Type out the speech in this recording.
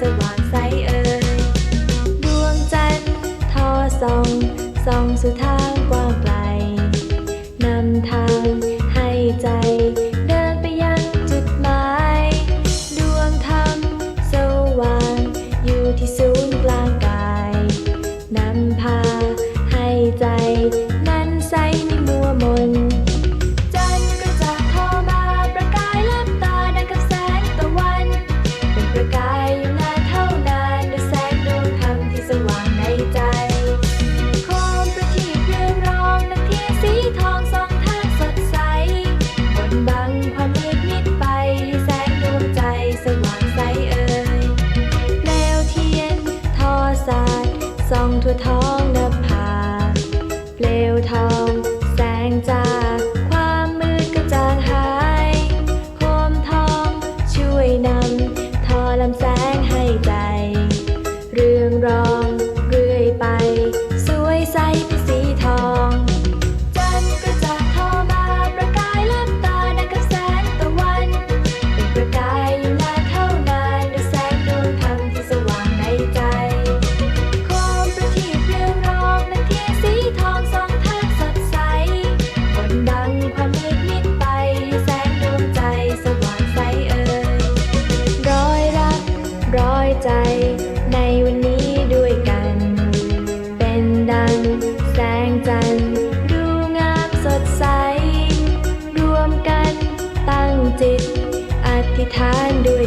สว่างใสเอ่ยดวงจันทร์ทอส่องส่องสู่ทางกว้างไกล ส่องทั่วท้อง อยใจ ในวันนี้ด้วยกัน เป็นดังแสงจันทร์ดูงามสดใส รวมกันตั้งจิต อธิษฐานด้วย